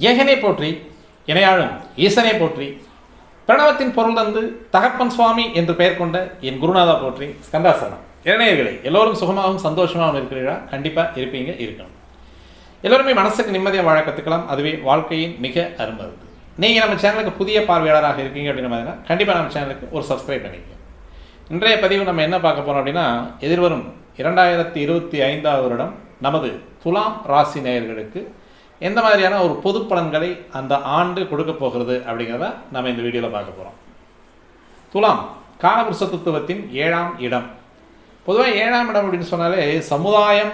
ஏகனை போற்றி இணையாழும் ஈசனை போற்றி. பிரணவத்தின் பொருள் தந்து தகப்பன் சுவாமி என்று பெயர் கொண்ட என் குருநாதா போற்றி ஸ்கந்தாசனம். இளைஞர்களே எல்லோரும் சுகமாகவும் சந்தோஷமாகவும் இருக்கிறீர்களா? கண்டிப்பாக இருப்பீங்க இருக்கணும் எல்லோருமே மனசுக்கு நிம்மதியாக வாழ கற்றுக்கலாம் அதுவே வாழ்க்கையின் மிக அருமருந்து நீங்கள் நம்ம சேனலுக்கு புதிய பார்வையாளராக இருக்கீங்க அப்படின்னு பார்த்தீங்கன்னா கண்டிப்பாக நம்ம சேனலுக்கு ஒரு சப்ஸ்கிரைப் பண்ணிக்கோங்க. இன்றைய பதிவு நம்ம என்ன பார்க்க போகிறோம் அப்படின்னா எதிர்வரும் இரண்டாயிரத்தி இருபத்தி ஐந்தாவது வருடம் நமது துலாம் ராசி நேயர்களுக்கு எந்த மாதிரியான ஒரு பொது பலன்களை அந்த ஆண்டு கொடுக்க போகிறது அப்படிங்கிறத நம்ம இந்த வீடியோவில் பார்க்க போகிறோம் துலாம் காலபுருஷ தத்துவத்தின் ஏழாம் இடம். பொதுவாக ஏழாம் இடம் அப்படின்னு சொன்னாலே சமுதாயம்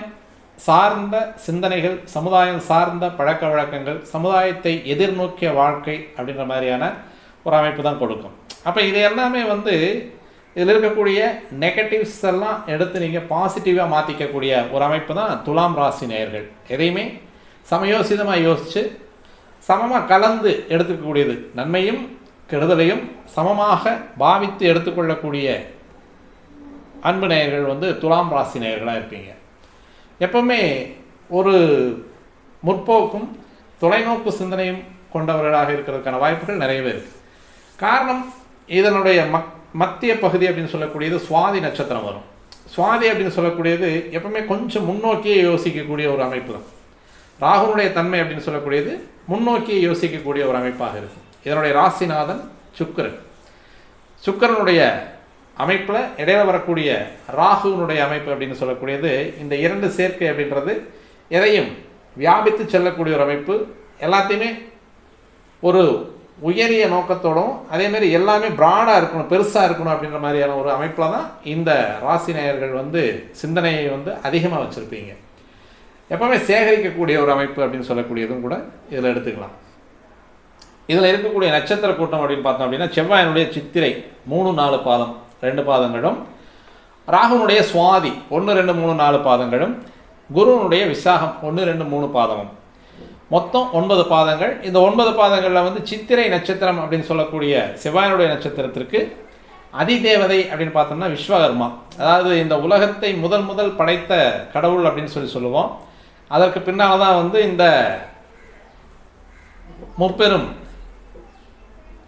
சார்ந்த சிந்தனைகள் சமுதாயம் சார்ந்த பழக்க வழக்கங்கள் சமுதாயத்தை எதிர்நோக்கிய வாழ்க்கை அப்படின்ற மாதிரியான ஒரு அமைப்பு தான் கொடுக்கும். அப்போ இது எல்லாமே வந்து இதில் இருக்கக்கூடிய நெகட்டிவ்ஸ் எல்லாம் எடுத்து நீங்கள் பாசிட்டிவாக மாற்றிக்கக்கூடிய ஒரு அமைப்பு தான் துலாம் ராசி நேயர்கள். எதையுமே சமயோசிதமாக யோசித்து சமமாக கலந்து எடுத்துக்கக்கூடியது. நன்மையும் கெடுதலையும் சமமாக பாவித்து எடுத்துக்கொள்ளக்கூடிய அன்பு நேயர்கள் வந்து துலாம் ராசி நேயர்களாக இருப்பீங்க. எப்பவுமே ஒரு முற்போக்கும் தொலைநோக்கு சிந்தனையும் கொண்டவர்களாக இருக்கிறதுக்கான வாய்ப்புகள் நிறையவே இருக்குது காரணம் இதனுடைய மக் மத்திய பகுதி அப்படின்னு சொல்லக்கூடியது சுவாதி நட்சத்திரம் வரும். சுவாதி அப்படின்னு சொல்லக்கூடியது எப்பவுமே கொஞ்சம் முன்னோக்கியே யோசிக்கக்கூடிய ஒரு அமைப்பு தான். ராகுனுடைய தன்மை அப்படின்னு சொல்லக்கூடியது முன்னோக்கியே யோசிக்கக்கூடிய ஒரு அமைப்பாக இருக்கும். இதனுடைய ராசிநாதன் சுக்கரன். சுக்கரனுடைய அமைப்பில் இடையில வரக்கூடிய ராகுனுடைய அமைப்பு அப்படின்னு சொல்லக்கூடியது இந்த இரண்டு சேர்க்கை அப்படின்றது எதையும் வியாபித்து செல்லக்கூடிய ஒரு அமைப்பு. எல்லாத்தையுமே ஒரு உயரிய நோக்கத்தோடும் அதேமாரி எல்லாமே ப்ராடாக இருக்கணும் பெருசாக இருக்கணும் அப்படின்ற மாதிரியான ஒரு அமைப்பில் தான் இந்த ராசி நேயர்கள் வந்து சிந்தனையை வந்து அதிகமாக வச்சுருப்பீங்க. எப்பவுமே சேகரிக்கக்கூடிய ஒரு அமைப்பு அப்படின்னு சொல்லக்கூடியதும் கூட இதில் எடுத்துக்கலாம். இதில் இருக்கக்கூடிய நட்சத்திர கூட்டம் அப்படின்னு பார்த்தோம் அப்படின்னா செவ்வாயினுடைய சித்திரை மூணு நாலு பாதம் ரெண்டு பாதங்களும். ராகுனுடைய சுவாதி ஒன்று ரெண்டு மூணு நாலு பாதங்களும். குருனுடைய விசாகம் ஒன்று ரெண்டு மூணு பாதமும். மொத்தம் ஒன்பது பாதங்கள். இந்த ஒன்பது பாதங்களில் வந்து சித்திரை நட்சத்திரம் அப்படின்னு சொல்லக்கூடிய செவ்வாயினுடைய நட்சத்திரத்திற்கு அதிதேவதை அப்படின்னு பார்த்தோம்னா விஸ்வகர்மா. அதாவது இந்த உலகத்தை முதல் முதல் படைத்த கடவுள் அப்படின்னு சொல்லி சொல்லுவோம். அதற்கு பின்னால் தான் வந்து இந்த முப்பெரும்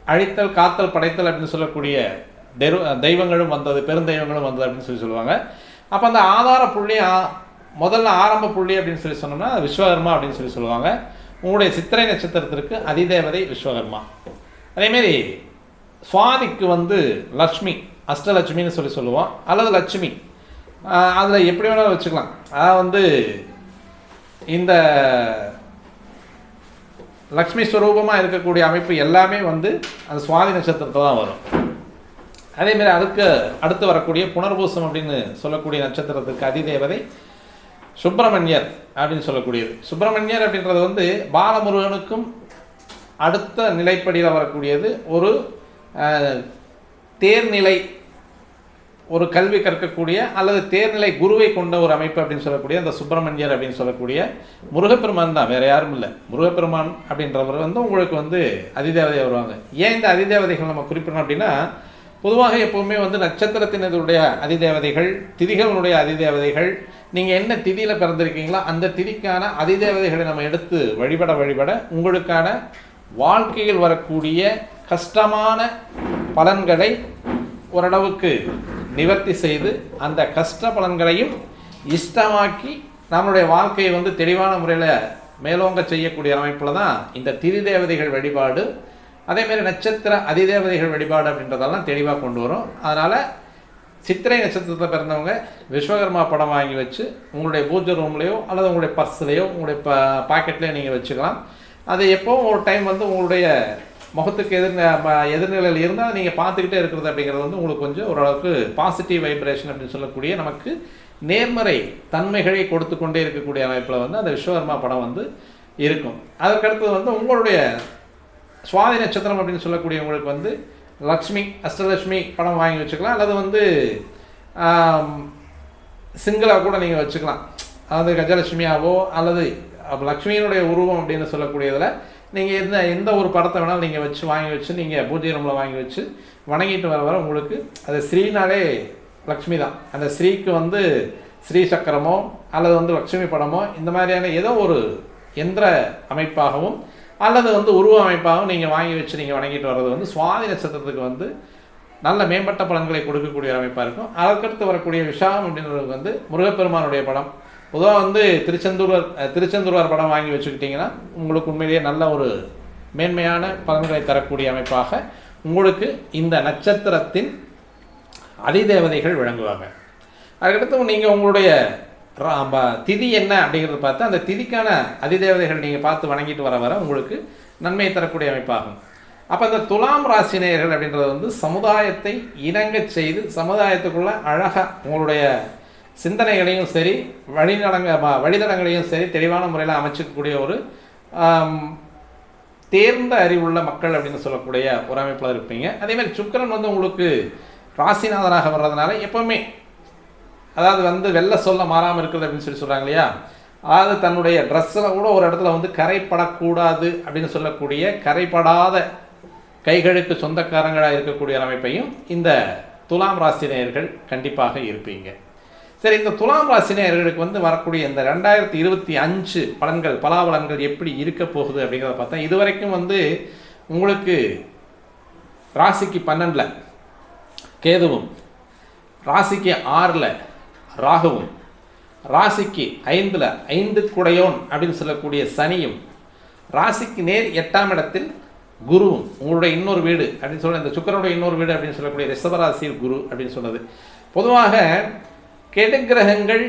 அழித்தல் காத்தல் படைத்தல் அப்படின்னு சொல்லக்கூடிய தெரு தெய்வங்களும் வந்தது பெருந்தெய்வங்களும் வந்தது அப்படின்னு சொல்லி சொல்லுவாங்க. அப்போ அந்த ஆதார புள்ளி ஆ- முதல்ல ஆரம்ப புள்ளி அப்படின்னு சொல்லி சொன்னோம்னா விஸ்வகர்மா அப்படின்னு சொல்லி சொல்லுவாங்க. உங்களுடைய சித்திரை நட்சத்திரத்திற்கு அதிதேவதை விஸ்வகர்மா. அதேமாரி சுவாதிக்கு வந்து லக்ஷ்மி அஷ்டலட்சுமின்னு சொல்லி சொல்லுவோம். அல்லது லட்சுமி. அதில் எப்படி வேணாலும் வச்சுக்கலாம். அதாவது வந்து இந்த லக்ஷ்மி ஸ்வரூபமாக இருக்கக்கூடிய அமைப்பு எல்லாமே வந்து அந்த சுவாதி நட்சத்திரத்தில் தான் வரும். அதேமாரி அதுக்கு அடுத்து வரக்கூடிய புனர்பூசம் அப்படின்னு சொல்லக்கூடிய நட்சத்திரத்துக்கு அதிதேவதை சுப்பிரமணியர் அப்படின்னு சொல்லக்கூடியது. சுப்பிரமணியர் அப்படின்றது வந்து பாலமுருகனுக்கும் அடுத்த நிலைப்படியில் வரக்கூடியது ஒரு தேர்நிலை ஒரு கல்வி கற்கக்கூடிய அல்லது தேர்நிலை குருவை கொண்ட ஒரு அமைப்பு அப்படின்னு சொல்லக்கூடிய அந்த சுப்பிரமணியர் அப்படின்னு சொல்லக்கூடிய முருகப்பெருமான் தான். வேற யாரும் இல்லை. முருகப்பெருமான் அப்படின்றவர் வந்து உங்களுக்கு வந்து அதிதேவதை வருவாங்க. ஏன் இந்த அதிதேவதைகள் நம்ம குறிப்பிடணும் அப்படின்னா பொதுவாக எப்போவுமே வந்து நட்சத்திரத்தினருடைய அதிதேவதைகள் திதிகளுடைய அதிதேவதைகள் நீங்கள் என்ன திதியில் பிறந்திருக்கீங்களோ அந்த திதிக்கான அதிதேவதைகளை நம்ம எடுத்து வழிபட வழிபட உங்களுக்கான வாழ்க்கையில் வரக்கூடிய கஷ்டமான பலன்களை ஓரளவுக்கு நிவர்த்தி செய்து அந்த கஷ்ட பலன்களையும் இஷ்டமாக்கி நம்மளுடைய வாழ்க்கையை வந்து தெளிவான முறையில் மேலோங்க செய்யக்கூடிய அமைப்பில் தான் இந்த திதி தேவதைகள் வழிபாடு அதேமாரி நட்சத்திர அதிதேவதைகள் வழிபாடு அப்படின்றதெல்லாம் தெளிவாக கொண்டு வரும். அதனால் சித்திரை நட்சத்திரத்தில் பிறந்தவங்க விஸ்வகர்மா படம் வாங்கி வச்சு உங்களுடைய பூஜை ரூம்லேயோ அல்லது உங்களுடைய பர்ஸ்லேயோ உங்களுடைய ப பாக்கெட்லேயோ நீங்கள் வச்சுக்கலாம். அது எப்போவும் ஒரு டைம் வந்து உங்களுடைய முகத்துக்கு எதிர் எதிர்நிலையில் இருந்தால் நீங்கள் பார்த்துக்கிட்டே இருக்கிறது அப்படிங்கிறது வந்து உங்களுக்கு கொஞ்சம் ஓரளவுக்கு பாசிட்டிவ் வைப்ரேஷன் அப்படின்னு சொல்லக்கூடிய நமக்கு நேர்மறை தன்மைகளை கொடுத்து கொண்டே இருக்கக்கூடிய அமைப்பில் வந்து அந்த விஸ்வகர்மா படம் வந்து இருக்கும். அதற்கடுத்தது வந்து உங்களுடைய சுவாதி நட்சத்திரம் அப்படின்னு சொல்லக்கூடிய உங்களுக்கு வந்து லக்ஷ்மி அஷ்டலட்சுமி படம் வாங்கி வச்சுக்கலாம். அல்லது வந்து சிங்கிளாக கூட நீங்கள் வச்சுக்கலாம். அதாவது கஜலட்சுமியாவோ அல்லது லக்ஷ்மியினுடைய உருவம் அப்படின்னு சொல்லக்கூடியதில் நீங்கள் எந்த எந்த ஒரு படத்தை வேணாலும் நீங்கள் வச்சு வாங்கி வச்சு நீங்கள் பூஜை ரூமில் வாங்கி வச்சு வணங்கிட்டு வர வர உங்களுக்கு அது ஸ்ரீனாலே லக்ஷ்மி தான். அந்த ஸ்ரீக்கு வந்து ஸ்ரீ சக்கரமோ அல்லது வந்து லக்ஷ்மி படமோ இந்த மாதிரியான ஏதோ ஒரு எந்திர அமைப்பாகவும் அல்லது வந்து உருவ அமைப்பாகவும் நீங்கள் வாங்கி வச்சு நீங்கள் வணங்கிட்டு வர்றது வந்து சுவாதி நட்சத்திரத்துக்கு வந்து நல்ல மேம்பட்ட பலன்களை கொடுக்கக்கூடிய அமைப்பாக இருக்கும். அதற்கடுத்து வரக்கூடிய விஷாகம் அப்படின்றது வந்து முருகப்பெருமானுடைய படம். பொதுவாக வந்து திருச்செந்தூர் திருச்செந்தூர்வார் படம் வாங்கி வச்சுக்கிட்டிங்கன்னா உங்களுக்கு உண்மையிலேயே நல்ல ஒரு மேன்மையான பலன்களை தரக்கூடிய அமைப்பாக உங்களுக்கு இந்த நட்சத்திரத்தின் அதிதேவதைகள் விளங்குவாங்க. அதுக்கடுத்து நீங்கள் உங்களுடைய திதி என்ன அப்படிங்கிறத பார்த்து அந்த திதிக்கான அதிதேவதைகள் நீங்கள் பார்த்து வணங்கிட்டு வர வர உங்களுக்கு நன்மையை தரக்கூடிய அமைப்பாகும். அப்போ இந்த துலாம் ராசினியர்கள் அப்படின்றது வந்து சமுதாயத்தை இணங்கச் செய்து சமுதாயத்துக்குள்ளே அழகாக உங்களுடைய சிந்தனைகளையும் சரி வழிநடங்க வ- வழித்தடங்களையும் சரி தெளிவான முறையில் அமைச்சிக்கக்கூடிய ஒரு தேர்ந்த அறிவுள்ள மக்கள் அப்படின்னு சொல்லக்கூடிய ஒரு அமைப்பில் இருப்பீங்க. அதேமாதிரி சுக்கரன் சுக்கிரன் வந்து உங்களுக்கு ராசிநாதனாக வர்றதுனால எப்போவுமே அதாவது வந்து வெள்ளை சொல்ல மாறாமல் இருக்குது அப்படின்னு சொல்லி சொல்கிறாங்க இல்லையா? அதாவது தன்னுடைய ட்ரெஸ்ஸில் கூட ஒரு இடத்துல வந்து கரைப்படக்கூடாது அப்படின்னு சொல்லக்கூடிய கரைப்படாத கைகளுக்கு சொந்தக்காரங்களாக இருக்கக்கூடிய அமைப்பையும் இந்த துலாம் ராசினியர்கள் கண்டிப்பாக இருப்பீங்க. சரி இந்த துலாம் ராசினியர்களுக்கு வந்து வரக்கூடிய இந்த ரெண்டாயிரத்தி இருபத்தி அஞ்சு பலன்கள் பலாபலன்கள் எப்படி இருக்க போகுது அப்படிங்கிறத பார்த்தா இதுவரைக்கும் வந்து உங்களுக்கு ராசிக்கு பன்னெண்டில் கேதுவும் ராசிக்கு ஆறில் ராகுவும் ராசிக்கு ஐந்தில் ஐந்து குடையோன் அப்படின்னு சொல்லக்கூடிய சனியும் ராசிக்கு நேர் எட்டாம் இடத்தில் குருவும் உங்களுடைய இன்னொரு வீடு அப்படின்னு சொல்ல இந்த சுக்கரனுடைய இன்னொரு வீடு அப்படின்னு சொல்லக்கூடிய ரிஷபராசியில் குரு அப்படின்னு சொன்னது. பொதுவாக கெடுகிரகங்கள்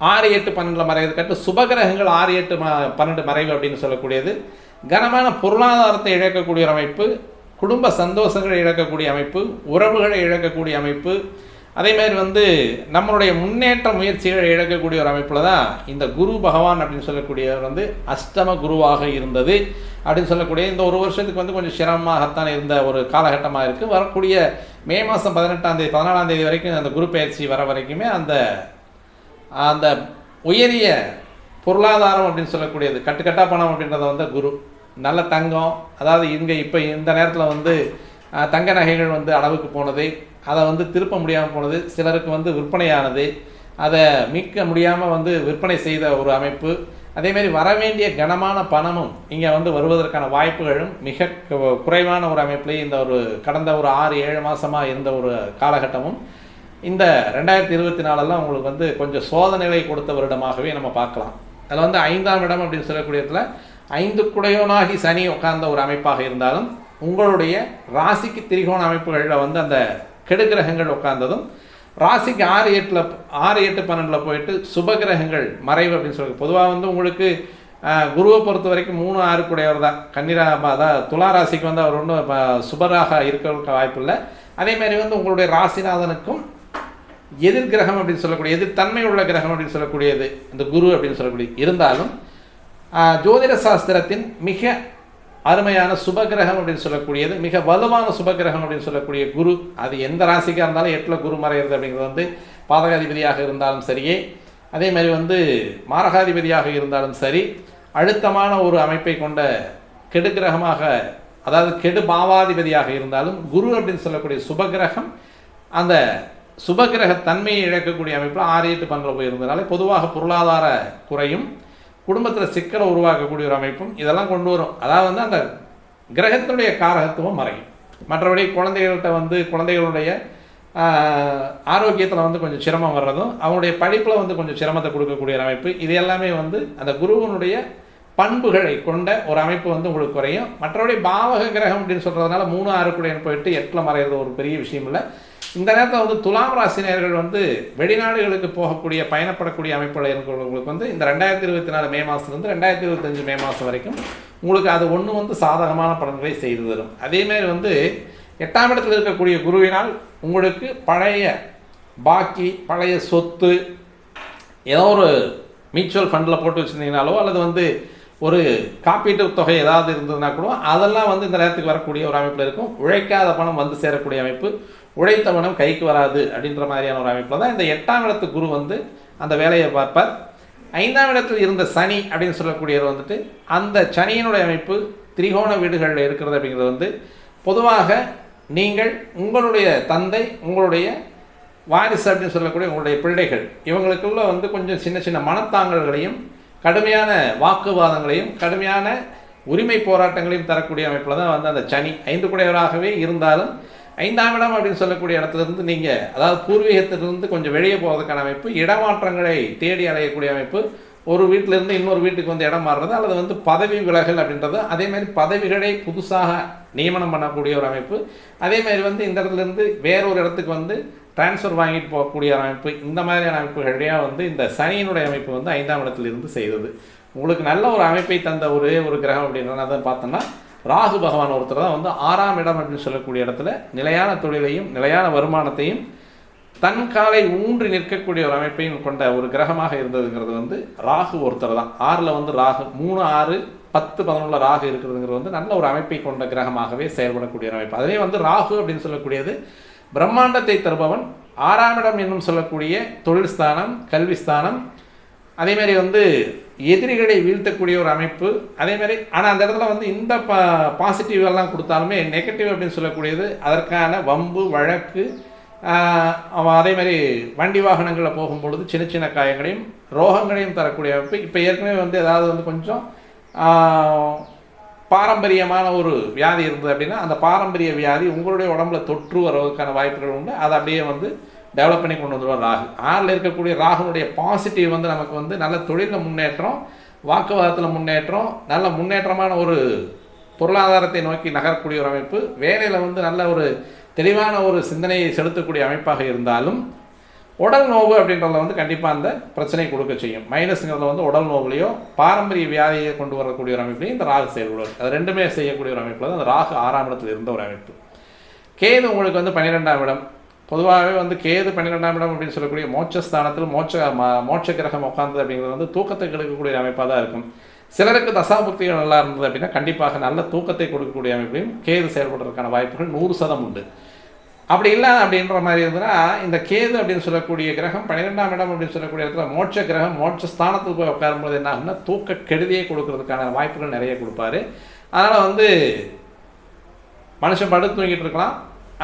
ஆறு எட்டு பன்னெண்டில் மறைவது கட்டு சுபகிரகங்கள் ஆறு எட்டு பன்னெண்டு மறைவு அப்படின்னு சொல்லக்கூடியது. கனமான பொருளாதாரத்தை இழக்கக்கூடிய ஒரு அமைப்பு குடும்ப சந்தோஷங்களை இழக்கக்கூடிய அமைப்பு உறவுகளை இழக்கக்கூடிய அமைப்பு. அதே மாதிரி வந்து நம்மளுடைய முன்னேற்ற முயற்சிகளை இழக்கக்கூடிய ஒரு அமைப்பில் தான் இந்த குரு பகவான் அப்படின்னு சொல்லக்கூடியவர் வந்து அஷ்டம குருவாக இருந்தது அப்படின்னு சொல்லக்கூடிய இந்த ஒரு வருஷத்துக்கு வந்து கொஞ்சம் சிரமமாகத்தான் இருந்த ஒரு காலகட்டமாக இருக்குது வரக்கூடிய மே மாதம் பதினெட்டாம் தேதி பதினாலாம் தேதி வரைக்கும் அந்த குரு பயிற்சி வர வரைக்குமே அந்த அந்த உயரிய பொருளாதாரம் அப்படின்னு சொல்லக்கூடியது கட்டுக்கட்டா பணம் அப்படின்றத வந்து குரு. நல்ல தங்கம் அதாவது இங்கே இப்போ இந்த நேரத்தில் வந்து தங்க நகைகள் வந்து அளவுக்கு போனது அதை வந்து திருப்ப முடியாமல் போனது சிலருக்கு வந்து விற்பனையானது அதை மீட்க முடியாமல் வந்து விற்பனை செய்த ஒரு அமைப்பு அதேமாரி வரவேண்டிய கனமான பணமும் இங்கே வந்து வருவதற்கான வாய்ப்புகளும் மிக குறைவான ஒரு அமைப்பிலே இந்த ஒரு கடந்த ஒரு ஆறு ஏழு மாதமாக இருந்த ஒரு காலகட்டமும் இந்த ரெண்டாயிரத்தி இருபத்தி நாலெல்லாம் உங்களுக்கு வந்து கொஞ்சம் சோதனைகளை கொடுத்த வருடமாகவே நம்ம பார்க்கலாம். அதில் வந்து ஐந்தாம் இடம் அப்படின்னு சொல்லக்கூடிய இடத்துல ஐந்து குடையோனாகி சனி உட்கார்ந்த ஒரு அமைப்பாக இருந்தாலும் உங்களுடைய ராசிக்கு திரிகோண அமைப்புகளில் வந்து அந்த கெடுகிரகங்கள் உட்கார்ந்ததும் ராசிக்கு ஆறு எட்டில் ஆறு எட்டு பன்னெண்டில் போயிட்டு சுபகிரகங்கள் மறைவு அப்படின்னு சொல்லி பொதுவாக வந்து உங்களுக்கு குருவை பொறுத்த வரைக்கும் மூணு ஆறு கூடையவர் தான். கன்னிரா அதான் துலா ராசிக்கு வந்து அவர் ஒன்றும் சுபராக இருக்கிறதுக்கு வாய்ப்பு இல்லை. அதேமாதிரி வந்து உங்களுடைய ராசிநாதனுக்கும் எதிர் கிரகம் அப்படின்னு சொல்லக்கூடிய எதிர் தன்மை உள்ள கிரகம் அப்படின்னு சொல்லக்கூடியது இந்த குரு அப்படின்னு சொல்லக்கூடிய இருந்தாலும் ஜோதிட சாஸ்திரத்தின் மிக அருமையான சுபகிரகம் அப்படின்னு சொல்லக்கூடியது மிக வலுவான சுபகிரகம் அப்படின்னு சொல்லக்கூடிய குரு அது எந்த ராசிக்காக இருந்தாலும் எட்டில் குரு மறையிறது அப்படிங்கிறது வந்து பாதகாதிபதியாக இருந்தாலும் சரியே அதே மாதிரி வந்து மாரகாதிபதியாக இருந்தாலும் சரி அழுத்தமான ஒரு அமைப்பை கொண்ட கெடுகிரகமாக அதாவது கெடு பாவாதிபதியாக இருந்தாலும் குரு அப்படின்னு சொல்லக்கூடிய சுபகிரகம் அந்த சுபகிரக தன்மையை இழக்கக்கூடிய அமைப்பில் ஆறு எட்டு பங்கில் போயிருந்தனால பொதுவாக பொருளாதார குறையும். குடும்பத்தில் சிக்கலை உருவாக்கக்கூடிய ஒரு அமைப்பும் இதெல்லாம் கொண்டு வரும். அதாவது வந்து அந்த கிரகத்தினுடைய காரகத்துவம் மறையும். மற்றபடி குழந்தைகள்கிட்ட வந்து குழந்தைகளுடைய ஆரோக்கியத்தில் வந்து கொஞ்சம் சிரமம் வர்றதும் அவனுடைய படிப்பில் வந்து கொஞ்சம் சிரமத்தை கொடுக்கக்கூடிய ஒரு அமைப்பு. இது எல்லாமே வந்து அந்த குருவனுடைய பண்புகளை கொண்ட ஒரு அமைப்பு வந்து உங்களுக்கு குறையும். மற்றபடி பாவக கிரகம் அப்படின்னு சொல்கிறதுனால மூணு ஆறுக்குடையன் போயிட்டு எட்டில் மறைகிறது ஒரு பெரிய விஷயம் இல்லை. இந்த நேரத்தில் வந்து துலாம் ராசினியர்கள் வந்து வெளிநாடுகளுக்கு போகக்கூடிய பயணப்படக்கூடிய அமைப்புகள் இருக்கிறவங்களுக்கு வந்து இந்த ரெண்டாயிரத்தி இருபத்தி நாலு மே மாதத்துலேருந்து ரெண்டாயிரத்தி இருபத்தஞ்சு மே மாதம் வரைக்கும் உங்களுக்கு அது ஒன்று வந்து சாதகமான பலன்களை செய்து தரும். அதேமாரி வந்து எட்டாம் இடத்தில் இருக்கக்கூடிய குருவினால் உங்களுக்கு பழைய பாக்கி பழைய சொத்து ஏதோ ஒரு மியூச்சுவல் ஃபண்டில் போட்டு வச்சுருந்தீங்கனாலோ அல்லது வந்து ஒரு காப்பீட்டு தொகை ஏதாவது இருந்ததுன்னா கூட அதெல்லாம் வந்து இந்த நேரத்துக்கு வரக்கூடிய ஒரு அமைப்பில் இருக்கும். உழைக்காத பணம் வந்து சேரக்கூடிய அமைப்பு. உழைத்த பணம் கைக்கு வராது அப்படின்ற மாதிரியான ஒரு அமைப்பில் தான் இந்த எட்டாம் இடத்து குரு வந்து அந்த வேலையை பார்ப்பார். ஐந்தாம் இடத்தில் இருந்த சனி அப்படின்னு சொல்லக்கூடியவர் வந்துட்டு அந்த சனியினுடைய அமைப்பு திரிகோண வீடுகளில் இருக்கிறது அப்படிங்கிறது வந்து பொதுவாக நீங்கள் உங்களுடைய தந்தை உங்களுடைய வாரிசு அப்படின்னு சொல்லக்கூடிய உங்களுடைய பிள்ளைகள் இவங்களுக்குள்ள வந்து கொஞ்சம் சின்ன சின்ன மனத்தாங்கல்களையும் கடுமையான வாக்குவாதங்களையும் கடுமையான உரிமை போராட்டங்களையும் தரக்கூடிய அமைப்பில் தான் வந்து அந்த சனி ஐந்து குடையவராகவே இருந்தாலும் ஐந்தாம் இடம் அப்படின்னு சொல்லக்கூடிய இடத்துல இருந்து நீங்கள் அதாவது பூர்வீகத்திலிருந்து கொஞ்சம் வெளியே போவதற்கான அமைப்பு இடமாற்றங்களை தேடி அடையக்கூடிய அமைப்பு ஒரு வீட்டிலேருந்து இன்னொரு வீட்டுக்கு வந்து இடம் மாறுறது அல்லது வந்து பதவி விலகல் அப்படின்றது அதேமாதிரி பதவிகளை புதுசாக நியமனம் பண்ணக்கூடிய ஒரு அமைப்பு அதே மாதிரி வந்து இந்த இடத்துல இருந்து வேறொரு இடத்துக்கு வந்து டிரான்ஸ்ஃபர் வாங்கிட்டு போகக்கூடிய அமைப்பு இந்த மாதிரியான அமைப்புகளையாக வந்து இந்த சனியினுடைய அமைப்பு வந்து ஐந்தாம் இடத்துல இருந்து செய்தது. உங்களுக்கு நல்ல ஒரு அமைப்பை தந்த ஒரே ஒரு கிரகம் அப்படின்றத பார்த்தோம்னா ராகு பகவான் ஒருத்தர் தான் வந்து ஆறாம் இடம் அப்படின்னு சொல்லக்கூடிய இடத்துல நிலையான தொழிலையும் நிலையான வருமானத்தையும் தன் காலை ஊன்றி நிற்கக்கூடிய ஒரு அமைப்பையும் கொண்ட ஒரு கிரகமாக இருந்ததுங்கிறது வந்து ராகு ஒருத்தர் தான். ஆறில் வந்து ராகு மூணு ஆறு பத்து பதினொன்றுல ராகு இருக்கிறதுங்கிறது வந்து நல்ல ஒரு அமைப்பை கொண்ட கிரகமாகவே செயல்படக்கூடிய ஒரு அமைப்பு. அதே வந்து ராகு அப்படின்னு சொல்லக்கூடியது பிரம்மாண்டத்தை தருபவன் ஆறாம் இடம் என்னும் சொல்லக்கூடிய தொழில் ஸ்தானம் கல்வி ஸ்தானம். அதேமாதிரி வந்து எதிரிகளை வீழ்த்தக்கூடிய ஒரு அமைப்பு. அதேமாதிரி ஆனால் அந்த இடத்துல வந்து இந்த பா பாசிட்டிவ் எல்லாம் கொடுத்தாலுமே நெகட்டிவ் அப்படின்னு சொல்லக்கூடியது அதற்கான வம்பு வழக்கு அதே மாதிரி வண்டி வாகனங்களில் போகும்பொழுது சின்ன சின்ன காயங்களையும் ரோகங்களையும் தரக்கூடிய அமைப்பு. இப்போ ஏற்கனவே வந்து ஏதாவது வந்து கொஞ்சம் பாரம்பரியமான ஒரு வியாதி இருந்தது அப்படின்னா அந்த பாரம்பரிய வியாதி உங்களுடைய உடம்புல தொற்று வருவதற்கான வாய்ப்புகள் உண்டு. அதை அப்படியே வந்து டெவலப் பண்ணி கொண்டு வந்துடுவார் ராகு. ஆறில் இருக்கக்கூடிய ராகுனுடைய பாசிட்டிவ் வந்து நமக்கு வந்து நல்ல தொழிலில் முன்னேற்றம் வாக்குவாதத்தில் முன்னேற்றம் நல்ல முன்னேற்றமான ஒரு பொருளாதாரத்தை நோக்கி நகரக்கூடிய ஒரு அமைப்பு வேலையில் வந்து நல்ல ஒரு தெளிவான ஒரு சிந்தனையை செலுத்தக்கூடிய அமைப்பாக இருந்தாலும் உடல் நோவு அப்படின்றதுல வந்து கண்டிப்பாக அந்த பிரச்சனை கொடுக்க செய்யும். மைனஸுங்கிறதுல வந்து உடல் நோவுலையோ பாரம்பரிய வியாதியை கொண்டு வரக்கூடிய ஒரு அமைப்புலையும் இந்த ராகு செயல்படுவார் அது ரெண்டுமே செய்யக்கூடிய ஒரு அமைப்பில் தான் அந்த ராகு ஆறாம் இடத்தில் இருந்த ஒரு அமைப்பு. கேது உங்களுக்கு வந்து பன்னிரெண்டாம் இடம். பொதுவாகவே வந்து கேது பன்னிரெண்டாம் இடம் அப்படின்னு சொல்லக்கூடிய மோட்சஸ்தானத்தில் மோட்ச ம- மோட்ச கிரகம் உட்காந்தது அப்படிங்கிறது வந்து தூக்கத்தை கெடுக்கக்கூடிய அமைப்பாக தான் இருக்கும். சிலருக்கு தசாபுக்திகள் நல்லா இருந்தது அப்படின்னா கண்டிப்பாக நல்ல தூக்கத்தை கொடுக்கக்கூடிய அமைப்பையும் கேது செயல்படுறதுக்கான வாய்ப்புகள் நூறு சதம் உண்டு. அப்படி இல்லை அப்படின்ற மாதிரி இருந்ததுன்னா இந்த கேது அப்படின்னு சொல்லக்கூடிய கிரகம் பன்னிரெண்டாம் இடம் அப்படின்னு சொல்லக்கூடிய இடத்துல மோட்ச கிரகம் மோட்ச ஸ்தானத்துக்கு போய் உட்காரும்போது என்ன ஆகும்னா தூக்க கெடுதியை கொடுக்கறதுக்கான வாய்ப்புகள் நிறைய கொடுப்பாரு. அதனால் வந்து மனுஷன் படுத்து தூங்கிட்டு இருக்கலாம்.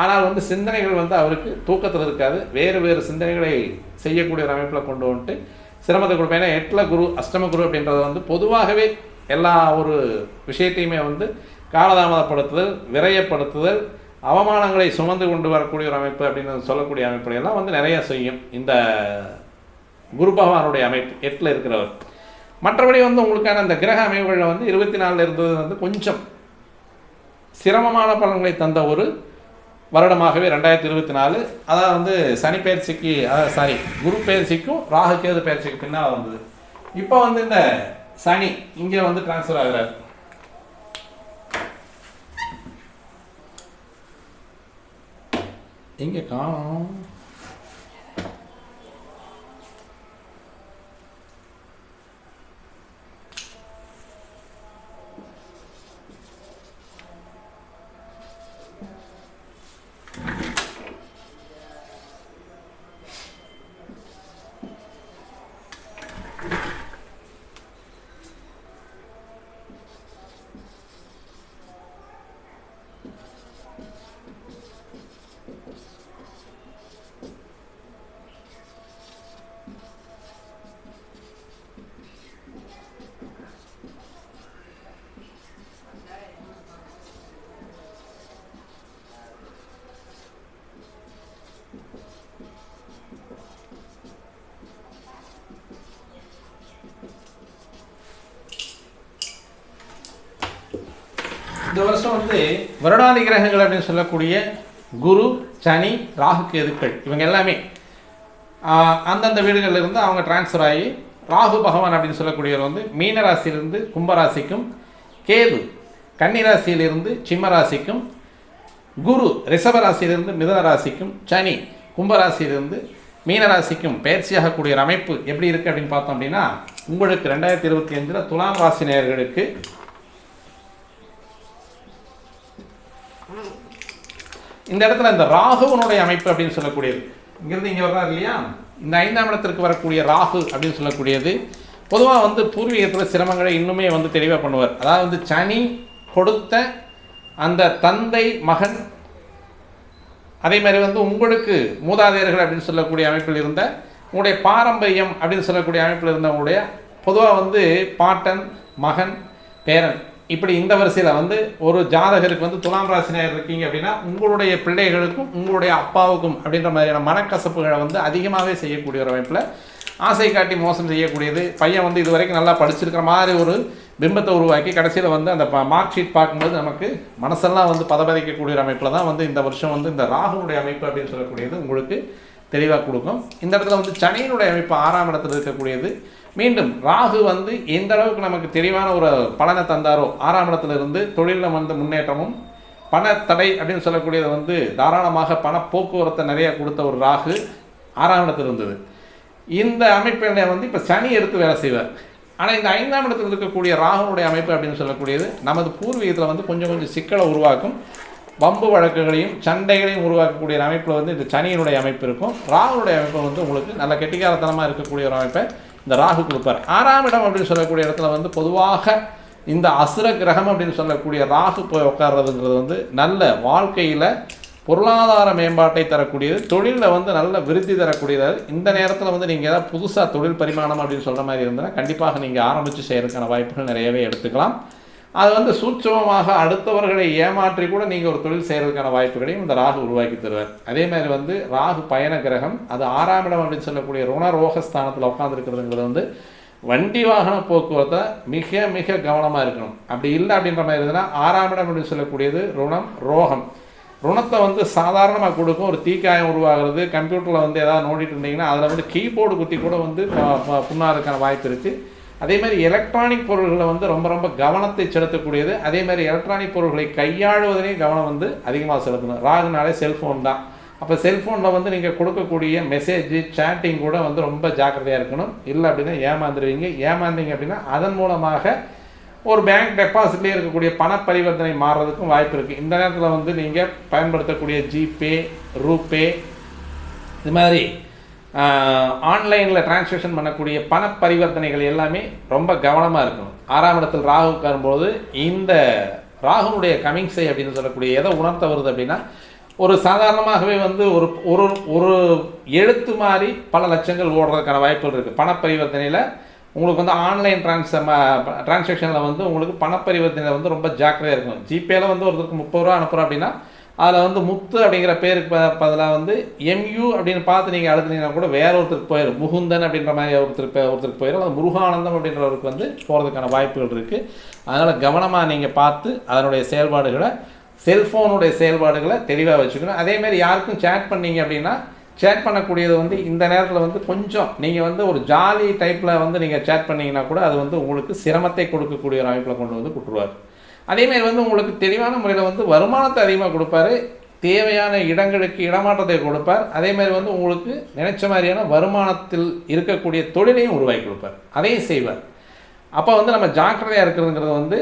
ஆனால் வந்து சிந்தனைகள் வந்து அவருக்கு தூக்கத்தில் இருக்காது. வேறு வேறு சிந்தனைகளை செய்யக்கூடிய ஒரு அமைப்பில் கொண்டு வந்துட்டு சிரமத்தை கொடுப்பேன். ஏன்னா எட்டில் குரு அஷ்டம குரு அப்படின்றது வந்து பொதுவாகவே எல்லா ஒரு விஷயத்தையுமே வந்து காலதாமதப்படுத்துதல் விரயப்படுத்துதல் அவமானங்களை சுமந்து கொண்டு வரக்கூடிய ஒரு அமைப்பு அப்படின்னு சொல்லக்கூடிய அமைப்புலையெல்லாம் வந்து நிறைய செய்யும். இந்த குரு பகவானுடைய அமைப்பு எட்டில் இருக்கிறவர். மற்றபடி வந்து உங்களுக்கான அந்த கிரக அமைப்புகளில் வந்து இருபத்தி நாலில் இருந்தது வந்து கொஞ்சம் சிரமமான பலன்களை தந்த ஒரு வருடமாகவே ரெண்டாயிரத்தி இருபத்தி நாலு அதாவது வந்து சனி பயிற்சிக்கு அதாவது சாரி குரு பயிற்சிக்கும் ராகு கேது பயிற்சிக்கு பின்னால் வந்தது. இப்போ வந்து இந்த சனி இங்கே வந்து டிரான்ஸ்ஃபர் ஆகிறார். think it gone இந்த வருஷம் வந்து வருடாதி கிரகங்கள் அப்படின்னு சொல்லக்கூடிய குரு சனி ராகு கேதுக்கள் இவங்க எல்லாமே அந்தந்த வீடுகளில் இருந்து அவங்க டிரான்ஸ்ஃபர் ஆகி ராகு பகவான் அப்படின்னு சொல்லக்கூடியவர் வந்து மீனராசியிலிருந்து கும்பராசிக்கும் கேது கன்னி ராசியிலிருந்து சிம்ம ராசிக்கும் குரு ரிஷபராசியிலிருந்து மிதன ராசிக்கும் சனி கும்பராசியிலிருந்து மீனராசிக்கும் பயிற்சியாகக்கூடிய அமைப்பு எப்படி இருக்குது அப்படின்னு பார்த்தோம் அப்படின்னா உங்களுக்கு ரெண்டாயிரத்தி இருபத்தி அஞ்சில் துலாம் ராசினியர்களுக்கு இந்த இடத்துல இந்த ராகுவனுடைய அமைப்பு அப்படின்னு சொல்லக்கூடியது. இங்கிருந்து இங்கே வர்றாரு இல்லையா? இந்த ஐந்தாம் இடத்திற்கு வரக்கூடிய ராகு அப்படின்னு சொல்லக்கூடியது. பொதுவாக வந்து பூர்வீகத்தில் சிரமங்களை இன்னுமே வந்து தெளிவாக பண்ணுவார். அதாவது வந்து சனி கொடுத்த அந்த தந்தை மகன் அதே மாதிரி வந்து உங்களுக்கு மூதாதையர்கள் அப்படின்னு சொல்லக்கூடிய அமைப்பில் இருந்த உங்களுடைய பாரம்பரியம் அப்படின்னு சொல்லக்கூடிய அமைப்பில் இருந்தவங்களுடைய பொதுவாக வந்து பாட்டன் மகன் பேரன். இப்படி இந்த வரிசையில் வந்து ஒரு ஜாதகருக்கு வந்து துலாம் ராசினியர் இருக்கீங்க அப்படின்னா உங்களுடைய பிள்ளைகளுக்கும் உங்களுடைய அப்பாவுக்கும் அப்படின்ற மாதிரியான மனக்கசப்புகளை வந்து அதிகமாகவே செய்யக்கூடிய ஒரு அமைப்பில் ஆசை காட்டி மோசம் செய்யக்கூடியது பையன் வந்து இது வரைக்கும் நல்லா படிச்சிருக்கிற மாதிரி ஒரு பிம்பத்தை உருவாக்கி கடைசியில் வந்து அந்த மார்க் ஷீட் பார்க்கும்போது நமக்கு மனசெல்லாம் வந்து பதபதிக்கக்கூடிய ஒரு அமைப்பில் தான் வந்து இந்த வருஷம் வந்து இந்த ராகுனுடைய அமைப்பு அப்படின்னு சொல்லக்கூடியது உங்களுக்கு தெளிவாக கொடுக்கும். இந்த இடத்துல வந்து சனியினுடைய அமைப்பு ஆறாம் இடத்துல இருக்கக்கூடியது. மீண்டும் ராகு வந்து எந்த அளவுக்கு நமக்கு தெளிவான ஒரு பலனை தந்தாரோ ஆறாம் இடத்துல இருந்து தொழிலில் வந்து முன்னேற்றமும் பணத்தடை அப்படின்னு சொல்லக்கூடியது வந்து தாராளமாக பண போக்குவரத்தை நிறைய கொடுத்த ஒரு ராகு ஆறாம் இடத்துல இருந்தது. இந்த அமைப்பினை வந்து இப்போ சனி எடுத்து வேலை செய்வார். ஆனால் இந்த ஐந்தாம் இடத்தில் இருக்கக்கூடிய ராகுனுடைய அமைப்பு அப்படின்னு சொல்லக்கூடியது நமது பூர்வீகத்தில் வந்து கொஞ்சம் கொஞ்சம் சிக்கலை உருவாக்கும். வம்பு வழக்குகளையும் சண்டைகளையும் உருவாக்கக்கூடிய அமைப்பில் வந்து இந்த சனியினுடைய அமைப்பு இருக்கும். ராகுனுடைய அமைப்பு வந்து உங்களுக்கு நல்ல கெட்டிக்காரத்தனமாக இருக்கக்கூடிய ஒரு அமைப்பை இந்த ராகு கொடுப்பார். ஆறாம் இடம் அப்படின்னு சொல்லக்கூடிய இடத்துல வந்து பொதுவாக இந்த அசுர கிரகம் அப்படின்னு சொல்லக்கூடிய ராகு போய் உட்கார்றதுங்கிறது வந்து நல்ல வாழ்க்கையில் பொருளாதார மேம்பாட்டை தரக்கூடியது தொழிலில் வந்து நல்ல விருத்தி தரக்கூடியது. இந்த நேரத்தில் வந்து நீங்கள் ஏதாவது புதுசாக தொழில் பரிமாணம் அப்படின்னு சொல்கிற மாதிரி இருந்தால் கண்டிப்பாக நீங்கள் ஆரம்பித்து செய்கிறதுக்கான வாய்ப்புகள் நிறையவே எடுத்துக்கலாம். அது வந்து சூட்சமமாக அடுத்தவர்களை ஏமாற்றி கூட நீங்கள் ஒரு தொழில் செய்கிறதுக்கான வாய்ப்புகளையும் இந்த ராகு உருவாக்கி தருவார். அதே மாதிரி வந்து ராகு பயண கிரகம் அது ஆறாம் இடம் அப்படின்னு சொல்லக்கூடிய ருணரோகஸ்தானத்தில் உட்காந்துருக்கிறதுங்கிறது வந்து வண்டி வாகன போக்குவரத்தை மிக மிக கவனமாக இருக்கணும். அப்படி இல்லை அப்படின்ற மாதிரி இருந்ததுன்னா ஆறாம் இடம் அப்படின்னு சொல்லக்கூடியது ருணம் ரோகம். ருணத்தை வந்து சாதாரணமாக கொடுக்கும். ஒரு தீக்காயம் உருவாகிறது கம்ப்யூட்டரில் வந்து ஏதாவது நோண்டிட்டு இருந்தீங்கன்னா அதில் வந்து கீபோர்டு குத்தி கூட வந்து புண்ணாதுக்கான வாய்ப்பு இருக்குது அதே மாதிரி எலக்ட்ரானிக் பொருள்களை வந்து ரொம்ப ரொம்ப கவனத்தை செலுத்தக்கூடியது. அதே மாதிரி எலக்ட்ரானிக் பொருள்களை கையாளுவதிலையும் கவனம் வந்து அதிகமாக செலுத்தணும். ராகுனாலே செல்ஃபோன் தான். அப்போ செல்ஃபோனில் வந்து நீங்கள் கொடுக்கக்கூடிய மெசேஜ் சேட்டிங் கூட வந்து ரொம்ப ஜாக்கிரதையாக இருக்கணும். இல்லை அப்படின்னா ஏமாந்துருவீங்க. ஏமாந்தீங்க அப்படின்னா அதன் மூலமாக ஒரு பேங்க் டெபாசிட்லேயே இருக்கக்கூடிய பண பரிவர்த்தனை மாறுறதுக்கும் வாய்ப்பு இருக்குது இந்த நேரத்தில் வந்து நீங்கள் பயன்படுத்தக்கூடிய ஜிபே ரூபே இது மாதிரி ஆன்லைனில் டிரான்ஸ்லேஷன் பண்ணக்கூடிய பண பரிவர்த்தனைகள் எல்லாமே ரொம்ப கவனமாக இருக்கணும். ஆறாம் இடத்தில் ராகு வரும்போது இந்த ராகுனுடைய கமிங்ஸை அப்படின்னு சொல்லக்கூடிய எதை உணர்த்த வருது அப்படின்னா ஒரு சாதாரணமாகவே வந்து ஒரு ஒரு ஒரு எழுத்து மாதிரி பல லட்சங்கள் ஓடுறதுக்கான வாய்ப்புகள் இருக்குது பண பரிவர்த்தனையில் உங்களுக்கு வந்து ஆன்லைன் ட்ரான்ஸ் டிரான்சாக்ஷனில் வந்து உங்களுக்கு பணப்பரிவர்த்தனை வந்து ரொம்ப ஜாக்கிரதையாக இருக்கும் ஜிபேயில் வந்து ஒருத்தருக்கு முப்பது ரூபா அனுப்புகிறோம் அப்படின்னா அதில் வந்து முத்து அப்படிங்கிற பேருக்கு ப பதிலாக வந்து எம்யூ அப்படின்னு பார்த்து நீங்கள் அழுத்துனீங்கன்னா கூட வேற ஒருத்தருக்கு போயிடும் முகுந்தன் அப்படின்ற மாதிரி ஒருத்தருக்கு ஒருத்தருக்கு போயிடும் அது முருகானந்தம் அப்படின்றவருக்கு வந்து போகிறதுக்கான வாய்ப்புகள் இருக்குது அதனால் கவனமாக நீங்கள் பார்த்து அதனுடைய செயல்பாடுகளை செல்ஃபோனுடைய செயல்பாடுகளை தெளிவாக வச்சுக்கணும். அதேமாதிரி யாருக்கும் சேட் பண்ணீங்க அப்படின்னா சேட் பண்ணக்கூடியது வந்து இந்த நேரத்தில் வந்து கொஞ்சம் நீங்கள் வந்து ஒரு ஜாலி டைப்பில் வந்து நீங்கள் சேட் பண்ணீங்கன்னா கூட அது வந்து உங்களுக்கு சிரமத்தை கொடுக்கக்கூடிய ஒரு அமைப்பில் கொண்டு வந்து கொடுத்துருவார். அதேமாதிரி வந்து உங்களுக்கு தெளிவான முறையில் வந்து வருமானத்தை அதிகமாக கொடுப்பாரு. தேவையான இடங்களுக்கு இடமாற்றத்தை கொடுப்பார். அதே மாதிரி வந்து உங்களுக்கு நினைச்ச மாதிரியான வருமானத்தில் இருக்கக்கூடிய தொழிலையும் உருவாக்கி கொடுப்பார். அதையும் செய்வார். அப்போ வந்து நம்ம ஜாக்கிரதையாக இருக்கிறதுங்கிறது வந்து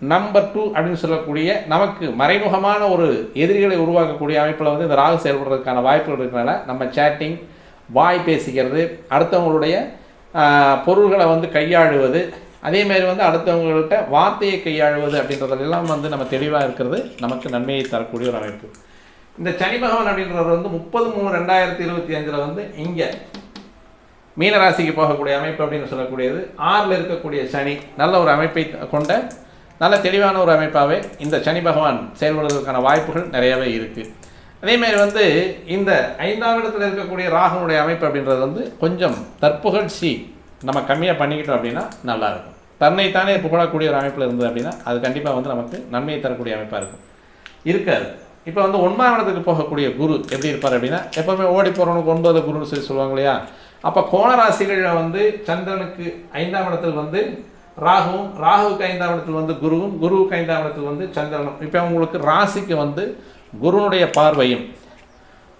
நம்பர் டூ அப்படின்னு சொல்லக்கூடிய நமக்கு மறைமுகமான ஒரு எதிரிகளை உருவாக்கக்கூடிய அமைப்பில் வந்து இந்த ராகு செயல்படுறதுக்கான வாய்ப்புகள் இருக்கிறனால நம்ம சேட்டிங் வாய் பேசிக்கிறது அடுத்தவங்களுடைய பொருள்களை வந்து கையாளுவது அதேமாதிரி வந்து அடுத்தவங்கள்ட்ட வார்த்தையை கையாளுவது அப்படின்றதெல்லாம் வந்து நம்ம தெளிவாக இருக்கிறது நமக்கு நன்மையை தரக்கூடிய ஒரு அமைப்பு. இந்த சனி பகவான் அப்படின்றவர் வந்து முப்பது மூணு ரெண்டாயிரத்தி இருபத்தி அஞ்சில் வந்து இங்கே மீனராசிக்கு போகக்கூடிய அமைப்பு அப்படின்னு சொல்லக்கூடியது. ஆறில் இருக்கக்கூடிய சனி நல்ல ஒரு அமைப்பை கொண்ட நல்ல தெளிவான ஒரு அமைப்பாகவே இந்த சனி பகவான் செயல்படுவதற்கான வாய்ப்புகள் நிறையவே இருக்குது அதேமாதிரி வந்து இந்த ஐந்தாம் இடத்தில் இருக்கக்கூடிய ராகனுடைய அமைப்பு அப்படின்றது வந்து கொஞ்சம் தற்புகழ்ச்சி நம்ம கம்மியாக பண்ணிக்கிட்டோம் அப்படின்னா நல்லாயிருக்கும். தன்னைத்தானே புகழக்கூடிய ஒரு அமைப்பில் இருந்தது அப்படின்னா அது கண்டிப்பாக வந்து நமக்கு நன்மையை தரக்கூடிய அமைப்பாக இருக்கும். இருக்காது. இப்போ வந்து ஒன்பதாம் இடத்துக்கு போகக்கூடிய குரு எப்படி இருப்பார் அப்படின்னா எப்போவுமே ஓடி போகிறவனுக்கு ஒன்பது குருன்னு சொல்லி சொல்லுவாங்க இல்லையா? அப்போ கோணராசிகளில் வந்து சந்திரனுக்கு ஐந்தாம் இடத்தில் வந்து ராகுவும் ராகுவுக்கு ஐந்தாம் இடத்தில் வந்து குருவும் குருவுக்கு ஐந்தாம் இடத்தில் வந்து சந்திரனும். இப்போ உங்களுக்கு ராசிக்கு வந்து குருனுடைய பார்வையும்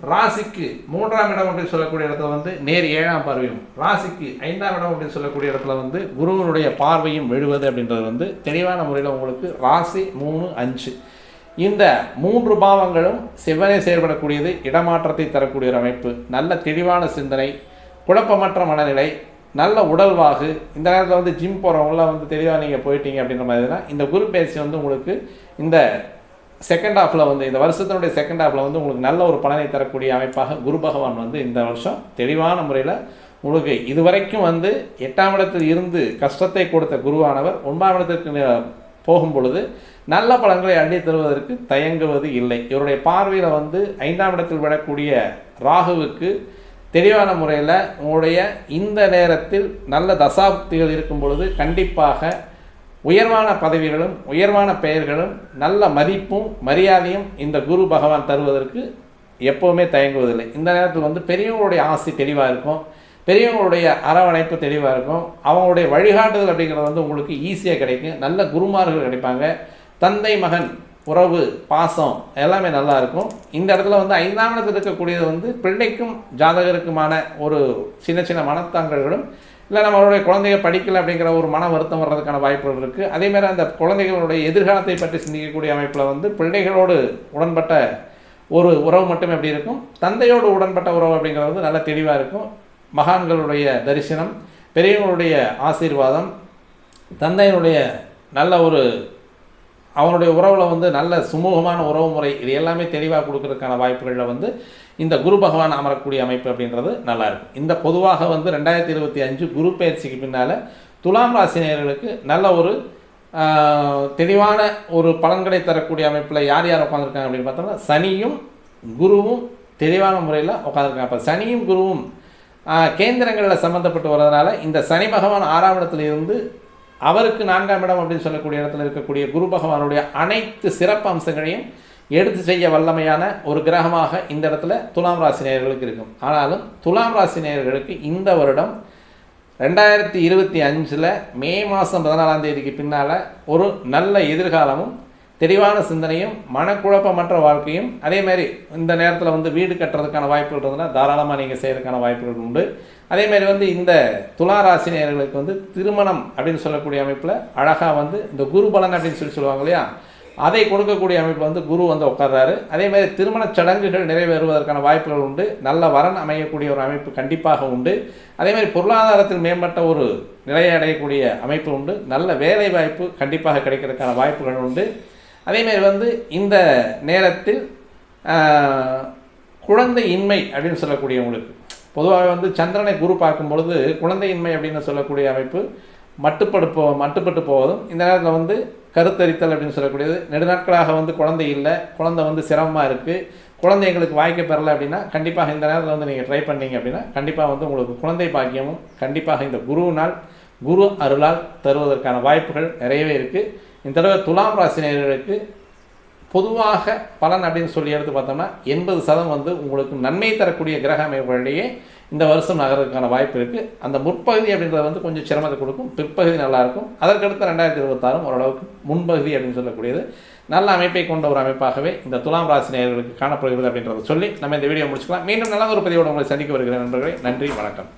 ராசிக்கு மூன்றாம் இடம் அப்படின்னு சொல்லக்கூடிய இடத்துல வந்து நேர் ஏழாம் பார்வையும் ராசிக்கு ஐந்தாம் இடம் அப்படின்னு சொல்லக்கூடிய இடத்துல வந்து குருவனுடைய பார்வையும் விழுவது அப்படின்றது வந்து தெளிவான முறையில் உங்களுக்கு ராசி மூணு அஞ்சு. இந்த மூன்று பாவங்களும் சிவனை செயல்படக்கூடியது இடமாற்றத்தை தரக்கூடிய ஒரு அமைப்பு நல்ல தெளிவான சிந்தனை குழப்பமற்ற மனநிலை நல்ல உடல்வாகு இந்த நேரத்தில் வந்து ஜிம் போகிறவங்களாம் வந்து தெளிவாக நீங்கள் போயிட்டீங்க அப்படின்ற மாதிரி தான் இந்த குரு பேசி வந்து உங்களுக்கு இந்த செகண்ட் ஹாஃபில் வந்து இந்த வருஷத்தினுடைய செகண்ட் ஹாஃபில் வந்து உங்களுக்கு நல்ல ஒரு பலனை தரக்கூடிய அமைப்பாக குரு பகவான் வந்து இந்த வருஷம் தெளிவான முறையில் உங்களுக்கு இதுவரைக்கும் வந்து எட்டாம் இடத்தில் இருந்து கஷ்டத்தை கொடுத்த குருவானவர் ஒன்பதாம் இடத்திற்கு போகும் பொழுது நல்ல பலன்களை அள்ளி தருவதற்கு தயங்குவது இல்லை. இவருடைய பார்வையில் வந்து ஐந்தாம் இடத்தில் விடக்கூடிய ராகுவுக்கு தெளிவான முறையில் உங்களுடைய இந்த நேரத்தில் நல்ல தசாப்திகள் இருக்கும் பொழுது கண்டிப்பாக உயர்வான பதவிகளும் உயர்வான பெயர்களும் நல்ல மதிப்பும் மரியாதையும் இந்த குரு பகவான் தருவதற்கு எப்போவுமே தயங்குவதில்லை. இந்த நேரத்தில் வந்து பெரியவங்களுடைய ஆசை தெளிவாக இருக்கும். பெரியவங்களுடைய அரவணைப்பு தெளிவாக இருக்கும். அவங்களுடைய வழிகாட்டுதல் அப்படிங்கிறது வந்து உங்களுக்கு ஈஸியாக கிடைக்கும். நல்ல குருமார்கள் கிடைப்பாங்க. தந்தை மகன் உறவு பாசம் எல்லாமே நல்லா இருக்கும். இந்த இடத்துல வந்து ஐந்தாம் இடத்தில் இருக்கக்கூடியது வந்து பிள்ளைக்கும் ஜாதகருக்குமான ஒரு சின்ன சின்ன மனத்தாங்கல்களும் இல்லை நம்மளுடைய குழந்தைங்க படிக்கல அப்படிங்கிற ஒரு மன வருத்தம் வர்றதுக்கான வாய்ப்புகள் இருக்குது அதேமாதிரி அந்த குழந்தைகளுடைய எதிர்காலத்தை பற்றி சிந்திக்கக்கூடிய அமைப்பில் வந்து பிள்ளைகளோடு உடன்பட்ட ஒரு உறவு மட்டும் எப்படி இருக்கும்? தந்தையோடு உடன்பட்ட உறவு அப்படிங்கிறது வந்து நல்ல தெளிவாக இருக்கும். மகான்களுடைய தரிசனம் பெரியவங்களுடைய ஆசீர்வாதம் தந்தையினுடைய நல்ல ஒரு அவனுடைய உறவில் வந்து நல்ல சுமூகமான உறவு முறை இது எல்லாமே தெளிவாக கொடுக்கறதுக்கான வாய்ப்புகளில் வந்து இந்த குரு பகவான் அமரக்கூடிய அமைப்பு அப்படின்றது நல்லா இருக்கும் இந்த பொதுவாக வந்து ரெண்டாயிரத்தி இருபத்தி அஞ்சு குரு பயிற்சிக்கு பின்னால் துலாம் ராசினியர்களுக்கு நல்ல ஒரு தெளிவான ஒரு பலன்களை தரக்கூடிய அமைப்பில் யார் யார் உட்காந்துருக்காங்க அப்படின்னு பார்த்தோம்னா சனியும் குருவும் தெளிவான முறையில் உட்காந்துருக்காங்க அப்போ சனியும் குருவும் கேந்திரங்களில் சம்மந்தப்பட்டு வர்றதுனால இந்த சனி பகவான் ஆறாம் இடத்துல இருந்து அவருக்கு நான்காம் இடம் அப்படின்னு சொல்லக்கூடிய இடத்துல இருக்கக்கூடிய குரு பகவானுடைய அனைத்து சிறப்பு அம்சங்களையும் எடுத்து செய்ய வல்லமையான ஒரு கிரகமாக இந்த இடத்துல துலாம் ராசி நேயர்களுக்கு இருக்கும். ஆனாலும் துலாம் ராசி நேயர்களுக்கு இந்த வருடம் ரெண்டாயிரத்தி இருபத்தி அஞ்சில் மே மாதம் பதினாலாம் தேதிக்கு பின்னால் ஒரு நல்ல எதிர்காலமும் தெளிவான சிந்தனையும் மனக்குழப்பமற்ற வாழ்க்கையும் அதே மாதிரி இந்த நேரத்தில் வந்து வீடு கட்டுறதுக்கான வாய்ப்புகள் இருந்ததுன்னா தாராளமாக நீங்கள் செய்கிறதுக்கான வாய்ப்புகள் உண்டு. அதே மாதிரி வந்து இந்த துலா ராசி வந்து திருமணம் அப்படின்னு சொல்லக்கூடிய அமைப்பில் அழகாக வந்து இந்த குரு பலன் அப்படின்னு சொல்லி சொல்லுவாங்க இல்லையா? அதை கொடுக்கக்கூடிய அமைப்பு வந்து குரு வந்து உட்கார்றாரு. அதே மாதிரி திருமணச் சடங்குகள் நிறைவேறுவதற்கான வாய்ப்புகள் உண்டு. நல்ல வரன் அமையக்கூடிய ஒரு அமைப்பு கண்டிப்பாக உண்டு. அதே மாதிரி பொருளாதாரத்தில் மேம்பட்ட ஒரு நிலையை அடையக்கூடிய அமைப்பு உண்டு. நல்ல வேலை வாய்ப்பு கண்டிப்பாக கிடைக்கிறதுக்கான வாய்ப்புகள் உண்டு. அதேமாரி வந்து இந்த நேரத்தில் குழந்தை குழந்தையின்மை அப்படின்னு சொல்லக்கூடியவங்களுக்கு பொதுவாக வந்து சந்திரனை குரு பார்க்கும் பொழுது குழந்தையின்மை அப்படின்னு சொல்லக்கூடிய அமைப்பு மட்டுப்படு போ மட்டுப்பட்டு போவதும் இந்த நேரத்தில் வந்து கருத்தரித்தல் அப்படின்னு சொல்லக்கூடியது. நெடுநாட்களாக வந்து குழந்தை இல்லை குழந்தை வந்து சிரமமாக இருக்குது குழந்தை எங்களுக்கு வாய்க்க பெறலை அப்படின்னா கண்டிப்பாக இந்த நேரத்தில் வந்து நீங்கள் ட்ரை பண்ணீங்க அப்படின்னா கண்டிப்பாக வந்து உங்களுக்கு குழந்தை பாக்கியமும் கண்டிப்பாக இந்த குருவினால் குரு அருளால் தருவதற்கான வாய்ப்புகள் நிறையவே இருக்குது இந்த தடவை துலாம் ராசினியர்களுக்கு பொதுவாக பலன் அப்படின்னு சொல்லி எடுத்து பார்த்தோம்னா எண்பது சதம் வந்து உங்களுக்கு நன்மை தரக்கூடிய கிரக அமைப்புகளிலேயே இந்த வருஷம் நகரத்துக்கான வாய்ப்பு இருக்குது அந்த முற்பகுதி அப்படின்றது வந்து கொஞ்சம் சிரமத்தை கொடுக்கும். பிற்பகுதி நல்லாயிருக்கும் அதற்கடுத்து ரெண்டாயிரத்தி இருபத்தாறும் ஓரளவுக்கு முன்பகுதி அப்படின்னு சொல்லக்கூடியது. நல்ல அமைப்பை கொண்ட ஒரு அமைப்பாகவே இந்த துலாம் ராசி நேயர்களுக்கு காணப்படுகிறது அப்படின்றத சொல்லி நம்ம இந்த வீடியோ முடிச்சுக்கலாம். மீண்டும் நல்ல ஒரு பதிவோடு உங்களை சந்திக்க வருகிறேன் நண்பர்களே. நன்றி வணக்கம்.